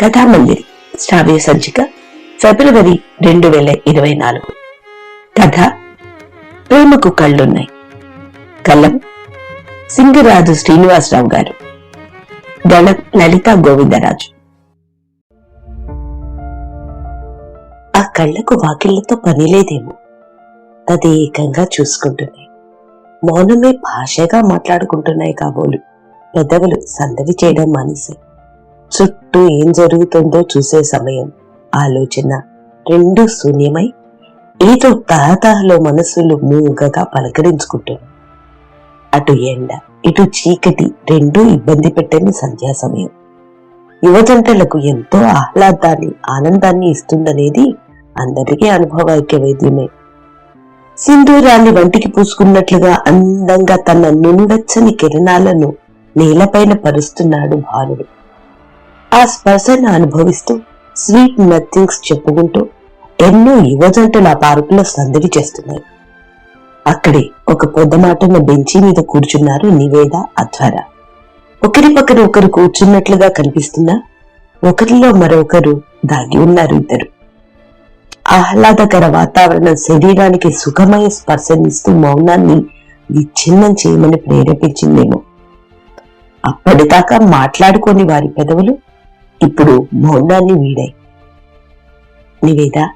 కథామందిరి శ్రావ్య సంచిక ఫిబ్రవరి రెండు వేల ఇరవై నాలుగు. కథ ప్రేమకు కళ్ళున్నాయి. కలం సింగరాజు శ్రీనివాసరావు గారు. గళం లలిత గోవిందరాజు. ఆ కళ్ళకు వాకిళ్ళతో పనిలేదేమో. తదేకంగా చూసుకుంటున్నాయి. మౌనమే భాషగా మాట్లాడుకుంటున్నాయి కాబోలు. పెదవులు సందడి చేయడం మానేశాయి చుట్టూ ఏం జరుగుతుందో చూసే సమయం. ఆలోచన రెండు శూన్యమై ఏదో తహతహలో మనసులు మూగగా పలకరించుకుంటున్నాయి అటు ఎండ ఇటు చీకటి రెండూ ఇబ్బంది పెట్టని సంధ్యా సమయం. యువజంటలకు ఎంతో ఆహ్లాదాన్ని ఆనందాన్ని ఇస్తుందనేది అందరికీ అనుభవైక్య వైద్యమే. సింధూరాన్ని వంటికి పూసుకున్నట్లుగా అందంగా తన నునువెచ్చని కిరణాలను నేలపైన పరుస్తున్నాడు భానుడు. ఆ స్పర్శను అనుభవిస్తూ స్వీట్ నథింగ్స్ చెప్పుకుంటూ ఎన్నో యువజంటలు ఆ పార్కులో సందడి చేస్తున్నాయి. అక్కడే ఒక పొద్దమాటన్న బెంచి మీద కూర్చున్నారు నివేద అధ్వర. ఒకరి పక్కన ఒకరు కూర్చున్నట్లుగా కనిపిస్తున్నా ఒకరిలో మరొకరు దాగి ఉన్నారు ఇద్దరు. ఆహ్లాదకర వాతావరణం శరీరానికి సుఖమయ స్పర్శనిస్తూ మౌనాన్ని విచ్ఛిన్నం చేయమని ప్రేరేపించిందేమో. అప్పటిదాకా మాట్లాడుకోని వారి పెదవులు ఇప్పుడు మౌనాన్ని వీడాయి. నివేద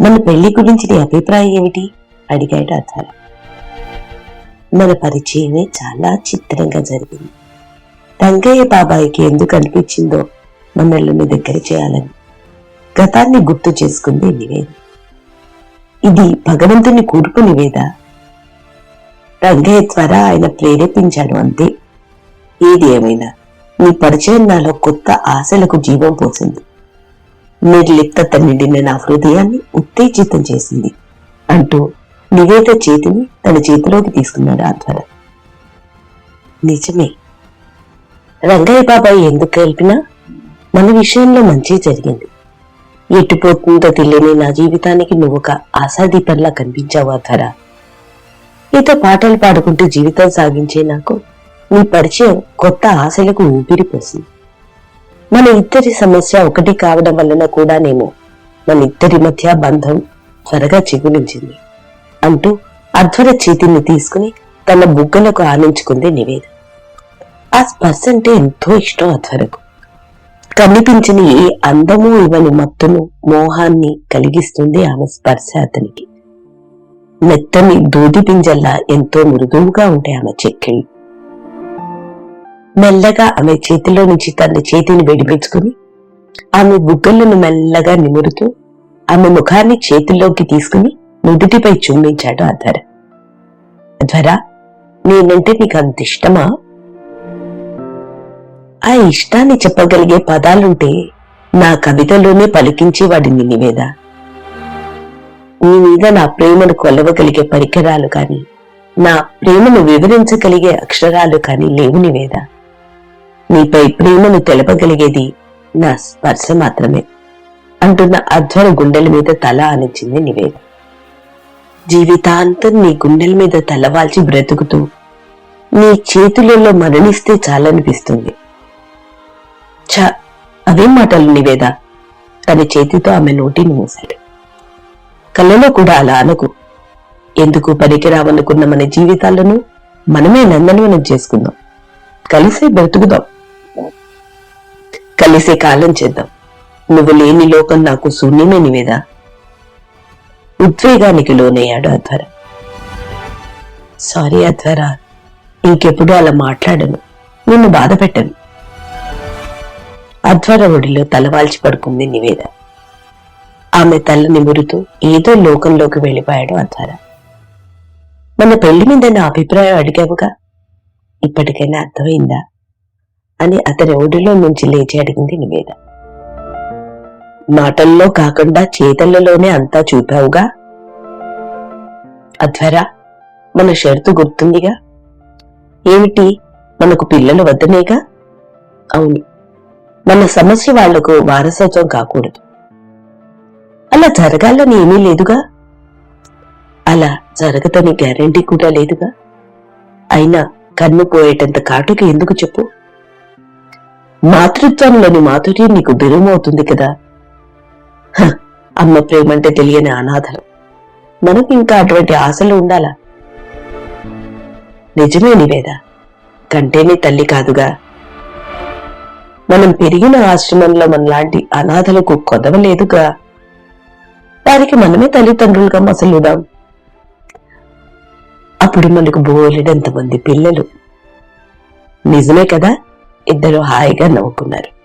మన పెళ్ళి గురించి నీ అభిప్రాయం ఏమిటి? అడిగాడు అధార మన పరిచయమే చాలా చిత్రంగా జరిగింది. రంగయ్య బాబాయికి ఎందుకు అనిపించిందో మనల్ని దగ్గర చేయాలని గతాన్ని గుర్తు చేసుకుంది నివేద. ఇది భగవంతుని కూర్పు నివేద. రంగయ్య త్వర ఆయన ప్రేరేపించాడు అంతే. ఏది ఏమైనా నీ పరిచయం నాలో కొత్త ఆశలకు జీవం పోసింది. నిర్లిప్తత నిండిన నా హృదయాన్ని ఉత్తేజితం చేసింది అంటూ నివేద చేతిని తన చేతిలోకి తీసుకున్నాడు ఆధ్వర. నిజమే. రంగయ్య బాబాయ్ ఎందుకు గెలిపినా మన విషయంలో మంచి జరిగింది. ఎటుపోతుందో తెలియని నా జీవితానికి నువ్వు ఒక ఆశాదీపంలా కనిపించావు ఆధ్వర. నీతో పాటలు పాడుకుంటూ జీవితం సాగించే నాకు నీ పరిచయం కొత్త ఆశలకు ఊపిరిపోసింది. మన ఇద్దరి సమస్య ఒకటి కావడం వలన కూడానేమో మన ఇద్దరి మధ్య బంధం త్వరగా చిగురించింది అంటూ అధ్వర చేతిని తీసుకుని తన బుగ్గలకు ఆనించుకుంది నివేద. ఆ స్పర్శ అంటే ఎంతో ఇష్టం అధ్వరకు. కనిపించిన ఏ అందము ఇవని మత్తును మోహాన్ని కలిగిస్తుంది ఆమె స్పర్శ అతనికి. మెత్తని దూది పింజల్లా ఎంతో మృదువుగా ఉంటాయి ఆమె చెక్కిళ్ళు. మెల్లగా ఆమె చేతిలో నుంచి తన చేతిని విడిపించుకుని ఆమె బుగ్గలను మెల్లగా నిమురుతూ ఆమె ముఖాన్ని చేతిలోకి తీసుకుని నుదుటిపై చుంబించాడు అధర అధ్వర నేనంటే నీకు అంత ఇష్టమా? ఆ ఇష్టాన్ని చెప్పగలిగే పదాలుంటే నా కవితలోనే పలికించి వాడిని నివేద నీ మీద నా ప్రేమను కొలవగలిగే పరికరాలు కాని నా ప్రేమను వివరించగలిగే అక్షరాలు కాని లేవు నివేద నీపై ప్రేమను తెలపగలిగేది నా స్పర్శ మాత్రమే అంటున్న అధ్వర గుండెల మీద తల అనిచింది నివేద. జీవితాంతం నీ గుండెల మీద తలవాల్చి బ్రతుకుతూ నీ చేతులలో మరణిస్తే చాలనిపిస్తుంది. ఛ అవేం మాటలు నివేద. తన చేతితో ఆమె నోటిని మూశాడు. కళ్ళలో కూడా అలా అనకు. ఎందుకు పనికిరావనుకున్న మన జీవితాలను మనమే నందనవనం చేసుకుందాం. కలిసే బ్రతుకుదాం. కలిసే కాలం చేద్దాం. నువ్వు లేని లోకం నాకు శూన్యమే నివేదా. ఉద్వేగానికి లోనయ్యాడు అధ్వర. సారీ అధ్వర ఇంకెప్పుడు అలా మాట్లాడను. నిన్ను బాధ పెట్టను. అధ్వర ఒడిలో తలవాల్చి పడుకుంది నివేద. ఆమె తల నిమురుతూ ఏదో లోకంలోకి వెళ్ళిపోయాడు అధ్వర. మన పెళ్ళి మీద నా అభిప్రాయం అడిగావుగా? ఇప్పటికైనా అర్థమైందా? అని అతని ఒడిలో నుంచి లేచి అడిగింది నివేద. మాటల్లో కాకుండా చేతలలోనే అంతా చూపావుగా? అధ్వరా మన షరతు గుర్తుందిగా? ఏమిటి మనకు పిల్లలు వద్దనేగా? అవును మన సమస్య వాళ్ళకు వారసత్వం కాకూడదు. అలా జరగాలని ఏమీ లేదుగా? అలా జరగదని గ్యారంటీ కూడా లేదుగా? అయినా కన్ను పోయేటంత కాటుకి ఎందుకు చెప్పు? మాతృత్వంలోని మాధుర్యం నీకు బిరుమవుతుంది కదా. అమ్మ ప్రేమంటే తెలియని అనాథలు. మనకు ఇంకా అటువంటి ఆశలు ఉండాలా? నిజమే నివేద. కంటేనే తల్లి కాదుగా. మనం పెరిగిన ఆశ్రమంలో మనలాంటి అనాథలకు కొదవలేదుగా. వారికి మనమే తల్లిదండ్రులుగా మసలుదాం. అప్పుడు మనకు బోలెడంత మంది పిల్లలు. నిజమే కదా? ఇద్దరు హాయిగా నవ్వుకున్నారు.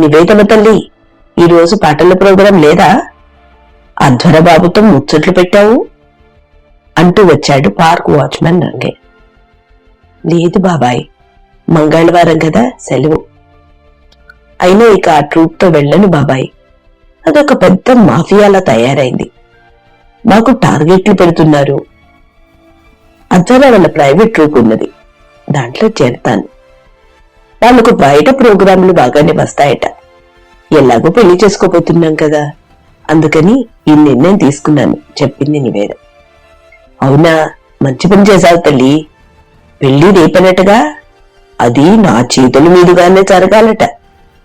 నివేదన తల్లి ఈ రోజు పాటల ప్రోగ్రాం లేదా? అధ్వర బాబుతో ముచ్చట్లు పెట్టావు? అంటూ వచ్చాడు పార్క్ వాచ్మెన్ రంగే. లేదు బాబాయ్ మంగళవారం కదా సెలవు. అయినా ఇక ఆ ట్రూప్తో వెళ్ళను బాబాయ్. అదొక పెద్ద మాఫియాలా తయారైంది. మాకు టార్గెట్లు పెడుతున్నారు. అధ్వర వాళ్ళ ప్రైవేట్ ట్రూప్ ఉన్నది. దాంట్లో చేరతాను. వాళ్ళకు బయట ప్రోగ్రాంలు బాగానే వస్తాయట. ఎలాగో పెళ్ళి చేసుకోబోతున్నాం కదా. అందుకని ఈ నిర్ణయం తీసుకున్నాను. చెప్పింది నివేద. అవునా? మంచి పని చేశావు తల్లి. పెళ్ళి రేపనట్టుగా అది నా చేతుల మీదుగానే జరగాలట.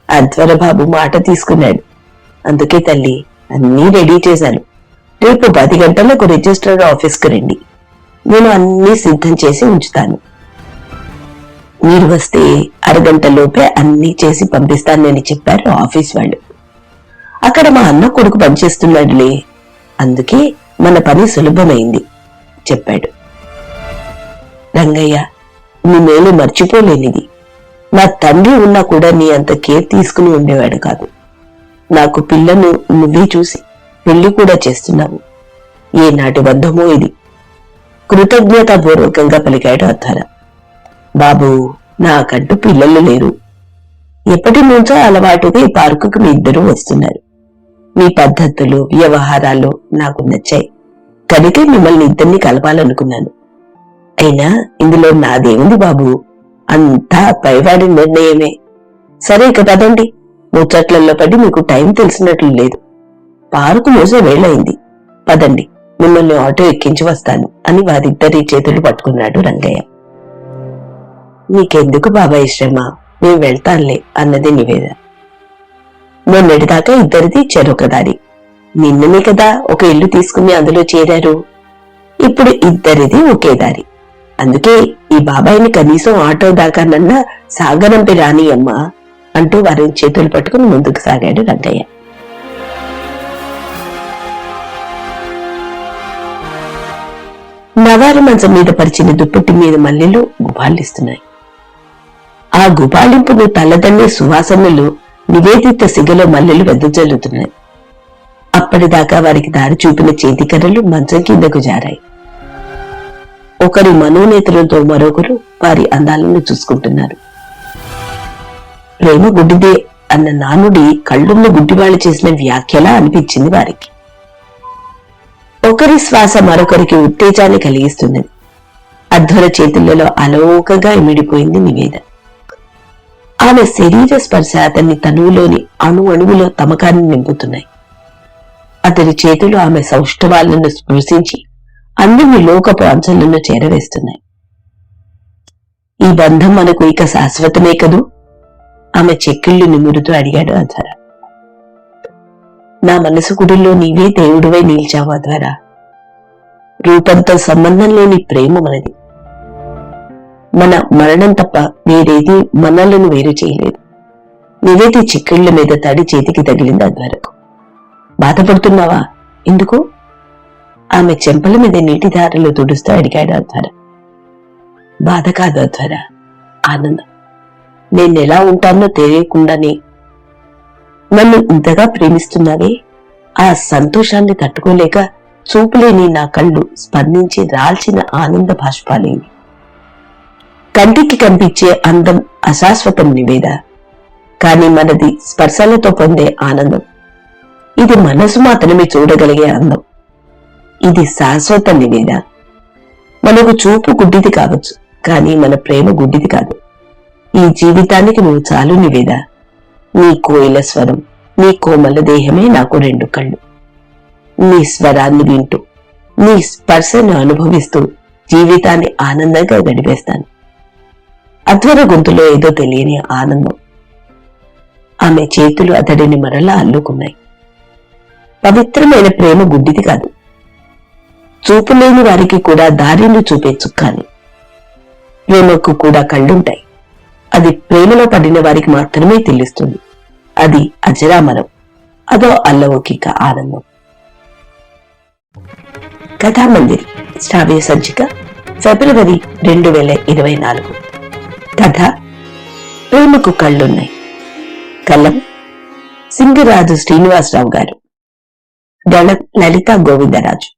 అధ్వర బాబు మాట తీసుకున్నాడు. అందుకే తల్లి అన్నీ రెడీ చేశాను. రేపు పది గంటలకు రిజిస్టర్ ఆఫీస్కి రండి. నేను అన్నీ సిద్ధం చేసి ఉంచుతాను. మీరు వస్తే అరగంట లోపే అన్ని చేసి పంపిస్తానని చెప్పారు ఆఫీస్ వాళ్ళు. అక్కడ మా అన్న కొడుకు పనిచేస్తున్నాడులే. అందుకే మన పని సులభమైంది చెప్పాడు. రంగయ్య నీ మేలు మర్చిపోలేనిది. నా తండ్రి ఉన్నా కూడా నీ అంత కేర్ తీసుకుని ఉండేవాడు కాదు. నాకు పిల్లను నువ్వే చూసి పెళ్ళి కూడా చేస్తున్నావు. ఏనాటి బంధమో ఇది. కృతజ్ఞతాపూర్వకంగా పలికాడు అద్దాల. బాబు నాకంటూ పిల్లలు లేరు. ఎప్పటి నుంచో అలవాటుగా ఈ పార్కుకు మీ ఇద్దరూ వస్తున్నారు. మీ పద్ధతులు వ్యవహారాలు నాకు నచ్చాయి. కనుక మిమ్మల్ని ఇద్దరిని కలపాలనుకున్నాను. అయినా ఇందులో నాదేముంది బాబు? అంతా పైవాడి నిర్ణయమే. సరే ఇక పదండి. ముచ్చట్లలో పడి మీకు టైం తెలిసినట్లు లేదు. పార్కు మోసే వేళయింది. పదండి మిమ్మల్ని ఆటో ఎక్కించి వస్తాను అని వారిద్దరి చేతులు పట్టుకున్నాడు రంగయ్య. నీకెందుకు బాబాయ్ శ్రమ? నేను వెళ్తానులే అన్నది నివేద. మొన్నటిదాకా ఇద్దరిది చెరొక దారి. నిన్ననే కదా ఒక ఇల్లు తీసుకుని అందులో చేరారు. ఇప్పుడు ఇద్దరిది ఒకే దారి. అందుకే ఈ బాబాయిని కనీసం ఆటో దాకానన్నా సాగనంపి రాని అమ్మ అంటూ వారిని చేతులు పట్టుకుని ముందుకు సాగాడు రంగయ్య. నవారి మంచం మీద పరిచిన దుప్పటి మీద మల్లెలు గుబాళిస్తున్నాయి ఆ గుబాళింపును తల్లదన్నే సువాసనలు నివేదిత సిగలో మల్లెలు వెదజల్లుతున్నాయి అప్పటిదాకా వారికి దారి చూపిన చేతికర్రలు మంచం కిందకు జారాయి. ఒకరి మనోనేతలతో మరొకరు వారి అందాలను చూసుకుంటున్నారు. ప్రేమ గుడ్డిదే అన్న నానుడి కళ్ళున్న గుడ్డివాళ్ళు చేసిన వ్యాఖ్యలా అనిపించింది వారికి. ఒకరి శ్వాస మరొకరికి ఉత్తేజాన్ని కలిగిస్తున్నది అధ్వర చేతులలో అలోకగా ఇమిడిపోయింది నివేద. ఆమె శరీర స్పర్శ అతన్ని తనువులోని అణు అణువులో తమకాన్ని నింపుతున్నాయి. అతని చేతులు ఆమె సౌష్ఠవాలను స్పృశించి అందరిని లోక అంచలను చేరవేస్తున్నాయి. ఈ బంధం మనకు ఇక శాశ్వతమే కదూ? ఆమె చెక్కిళ్ళు నిమురుతూ అడిగాడు అధ్వర నా మనసు గుడిలో నీవే దేవుడివై నిలిచావు అధ్వర రూపంతో సంబంధం లేని ప్రేమ మనది. మన మరణం తప్ప వేరేది మనలను వేరు చేయలేదు. నివేది చిక్కిళ్ళ మీద తడి చేతికి తగిలింది అంతవరకు బాధపడుతున్నావా? ఎందుకు? ఆమె చెంపల మీద నీటి దారిలో తుడుస్తూ అడిగాడు అధ్వర బాధ కాదు అధ్వర ఆనందం. నేనెలా ఉంటానో తెలియకుండానే. నన్ను ఇంతగా ప్రేమిస్తున్నావే? ఆ సంతోషాన్ని తట్టుకోలేక చూపులేని నా కళ్ళు స్పందించి రాల్చిన ఆనంద బాష్పాలేవి. కంటికి కనిపించే అందం అశాశ్వతం నివేద కాని మనది స్పర్శలతో పొందే ఆనందం. ఇది మనసు మాత్రమే చూడగలిగే అందం. ఇది శాశ్వత నివేద. మనకు చూపు గుడ్డిది కావచ్చు కానీ మన ప్రేమ గుడ్డిది కాదు. ఈ జీవితానికి నువ్వు చాలు నివేద. నీ కోయిల స్వరం నీ కోమల దేహమే నాకు రెండు కళ్ళు. నీ స్వరాన్ని వింటూ నీ స్పర్శను అనుభవిస్తూ జీవితాన్ని ఆనందంగా గడిపేస్తాను. అధ్వర గొంతులో ఏదో తెలియని ఆనందం. ఆమె చేతులు అతడిని మరలా అల్లుకున్నాయి. పవిత్రమైన ప్రేమ గుడ్డిది కాదు. చూపు లేని వారికి కూడా దారిని చూపే చుక్కాని. ప్రేమకు కూడా కళ్ళుంటాయి. అది ప్రేమలో పడిన వారికి మాత్రమే తెలుస్తుంది. అది అజరామరం. అదో అల్లౌకిక ఆనందం. కథామందిర్ శ్రావ్య సంచిక ఫిబ్రవరి రెండు వేల ఇరవై నాలుగు. కథ ప్రేమకు కళ్ళున్నాయి. కలం సింగరాజు శ్రీనివాసరావు గారు. గళ లలిత గోవిందరాజు.